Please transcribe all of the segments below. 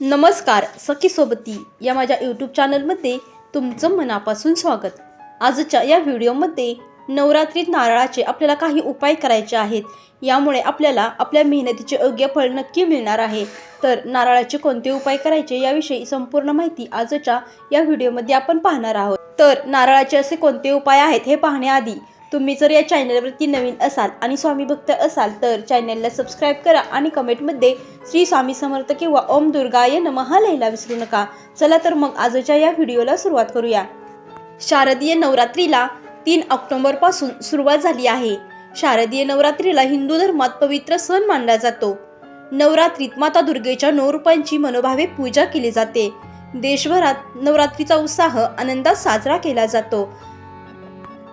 नमस्कार सखी सोबती या माझ्या यूट्यूब चॅनलमध्ये तुमचं मनापासून स्वागत. आजच्या या व्हिडिओमध्ये नवरात्रीत नारळाचे आपल्याला काही उपाय करायचे आहेत. यामुळे आपल्याला आपल्या मेहनतीचे योग्य फळ नक्की मिळणार आहे. तर नारळाचे कोणते उपाय करायचे याविषयी संपूर्ण माहिती आजच्या या व्हिडिओमध्ये आपण पाहणार आहोत. तर नारळाचे असे कोणते उपाय आहेत हे पाहण्याआधी तुम्ही जर या चॅनलवरती नवीन असाल आणि स्वामी भक्त असाल तर चॅनलला सबस्क्राईब करा आणि कमेंटमध्ये श्री स्वामी समर्थ किंवा ओम दुर्गाय नमहा लिहायला विसरू नका. चला तर मग आजच्या या व्हिडिओला सुरुवात करूया. शारदीय नवरात्रीला तीन ऑक्टोबरपासून सुरुवात झाली आहे. शारदीय नवरात्रीला हिंदू धर्मात पवित्र सण मानला जातो. नवरात्रीत माता दुर्गेच्या नऊ रूपांची मनोभावे पूजा केली जाते. देशभरात नवरात्रीचा उत्साह आनंदात साजरा केला जातो.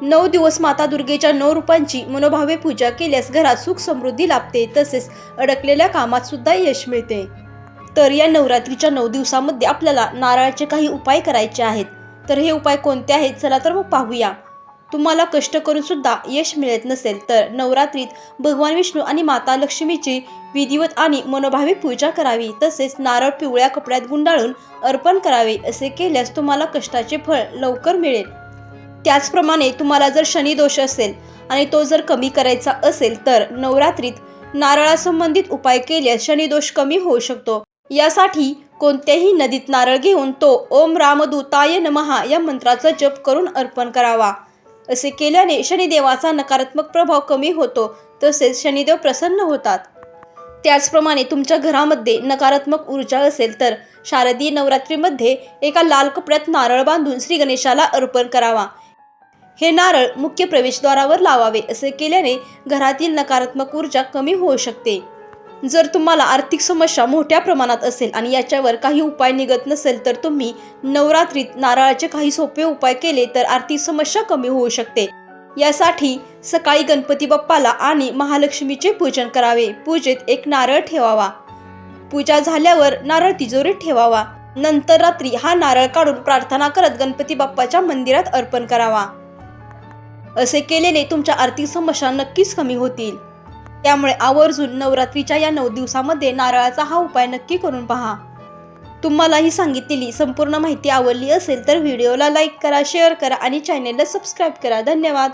नऊ दिवस माता दुर्गेच्या नऊ रूपांची मनोभावे पूजा केल्यास घरात सुख समृद्धी लाभते तसेच अडकलेल्या कामात सुद्धा यश मिळते. तर या नवरात्रीच्या नऊ दिवसामध्ये आपल्याला नारळाचे काही उपाय करायचे आहेत. तर हे उपाय कोणते आहेत? चला तर मग पाहूया. तुम्हाला कष्ट करून सुद्धा यश मिळत नसेल तर नवरात्रीत भगवान विष्णू आणि माता लक्ष्मीची विधिवत आणि मनोभावे पूजा करावी तसेच नारळ पिवळ्या कपड्यात गुंडाळून अर्पण करावे असे केल्यास तुम्हाला कष्टाचे फळ लवकर मिळेल. त्याचप्रमाणे तुम्हाला जर शनी दोष असेल आणि तो जर कमी करायचा असेल तर नवरात्रीत नारळासंबंधित उपाय केल्यास शनी दोष कमी होऊ शकतो. यासाठी कोणत्याही नदीत नारळ घेऊन तो ओम रामदूताय नमहा या मंत्राचा जप करून अर्पण करावा. असे केल्याने शनिदेवाचा नकारात्मक प्रभाव कमी होतो तसेच शनिदेव प्रसन्न होतात. त्याचप्रमाणे तुमच्या घरामध्ये नकारात्मक ऊर्जा असेल तर शारदीय नवरात्रीमध्ये एका लाल कपड्यात नारळ बांधून श्री गणेशाला अर्पण करावा. हे नारळ मुख्य प्रवेशद्वारावर लावावे असे केल्याने घरातील नकारात्मक ऊर्जा कमी होऊ शकते. जर तुम्हाला आर्थिक समस्या मोठ्या प्रमाणात असेल आणि याच्यावर काही उपाय निघत नसेल तर तुम्ही नवरात्रीत नारळाचे काही सोपे उपाय केले तर आर्थिक समस्या कमी होऊ शकते. यासाठी सकाळी गणपती बाप्पाला आणि महालक्ष्मीचे पूजन करावे. पूजेत एक नारळ ठेवावा. पूजा झाल्यावर नारळ तिजोरीत ठेवावा. नंतर रात्री हा नारळ काढून प्रार्थना करत गणपती बाप्पाच्या मंदिरात अर्पण करावा. असे केलेले तुमच्या आर्थिक समस्या नक्कीच कमी होतील. त्यामुळे आवर्जून नवरात्रीच्या या नऊ दिवसामध्ये नारळाचा हा उपाय नक्की करून पहा. तुम्हाला ही सांगितलेली संपूर्ण माहिती आवडली असेल तर व्हिडिओला लाईक करा शेअर करा आणि चॅनेलला सबस्क्राईब करा. धन्यवाद!